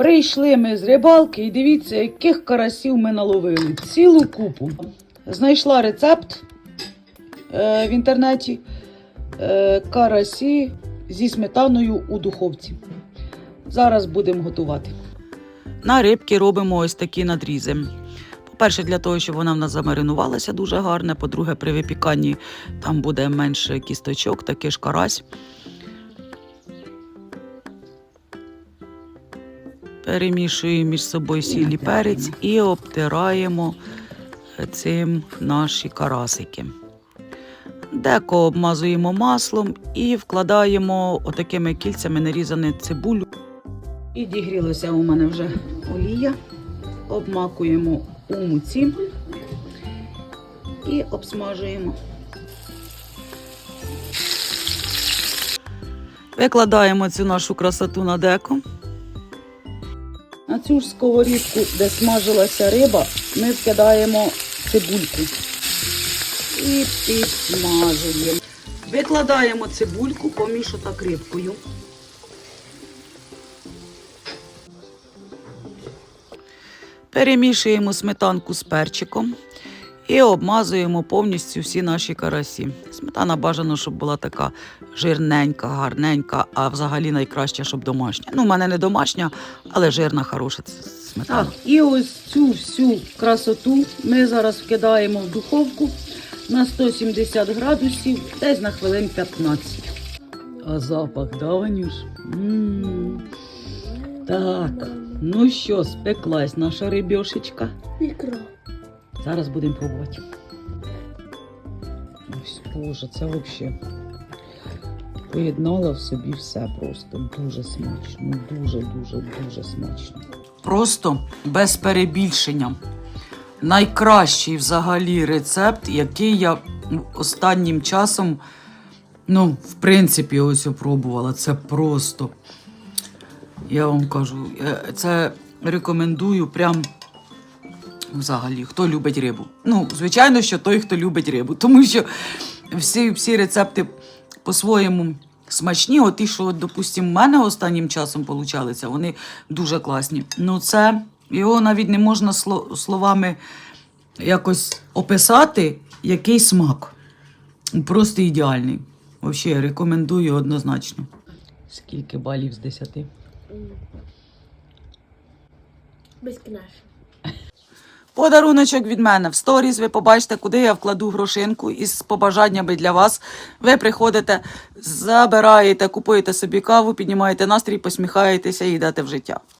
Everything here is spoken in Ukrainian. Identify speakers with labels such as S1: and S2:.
S1: Прийшли ми з рибалки і дивіться, яких карасів ми наловили. Цілу купу. Знайшла рецепт е, в інтернеті. Е, карасі зі сметаною у духовці. Зараз будемо готувати. На рибки робимо ось такі надрізи. По-перше, для того, щоб вона в нас замаринувалася дуже гарно. По-друге, при випіканні там буде менше кісточок, такий ж карась. Перемішуємо між собою сіль і перець і обтираємо цим наші карасики. Деко обмазуємо маслом і вкладаємо отакими кільцями нарізану цибулю. І дігрілася у мене вже олія. Обмакуємо у муці і обсмажуємо. Викладаємо цю нашу красоту на деко. Цю ж сковорідку, де смажилася риба, ми вкидаємо цибульку і підсмажуємо. Викладаємо цибульку, помішу отак рибкою. Перемішуємо сметанку з перчиком і обмазуємо повністю всі наші карасі. Сметана бажано, щоб була така жирненька, гарненька, а взагалі найкраще, щоб домашня. Ну, у мене не домашня, але жирна, хороша сметана. Так, і ось цю всю красоту ми зараз вкидаємо в духовку на 170 градусів, десь на хвилин 15. А запах, да, Ванюш? М. Так, ну що, спеклась наша рибьошечка.
S2: Ікра.
S1: Зараз будемо пробувати. Ось, Боже, це взагалі поєднала в собі все просто. Дуже смачно. Дуже, дуже, дуже смачно. Просто без перебільшення. Найкращий взагалі рецепт, який я останнім часом, ну, в принципі, ось опробувала. Це просто. Я вам кажу, е, це рекомендую прям взагалі, хто любить рибу. Ну, звичайно, що той, хто любить рибу. Тому що всі, всі рецепти по-своєму смачні. От ті, що, от, допустимо, в мене останнім часом получалися, вони дуже класні. Ну, це його навіть не можна словами якось описати, який смак. Просто ідеальний. Взагалі, рекомендую однозначно. Скільки балів з 10?
S2: Безкінечно.
S1: Подаруночок від мене в сторіс. Ви побачите, куди я вкладу грошинку із побажаннями для вас. Ви приходите, забираєте, купуєте собі каву, піднімаєте настрій, посміхаєтеся і йдете в життя.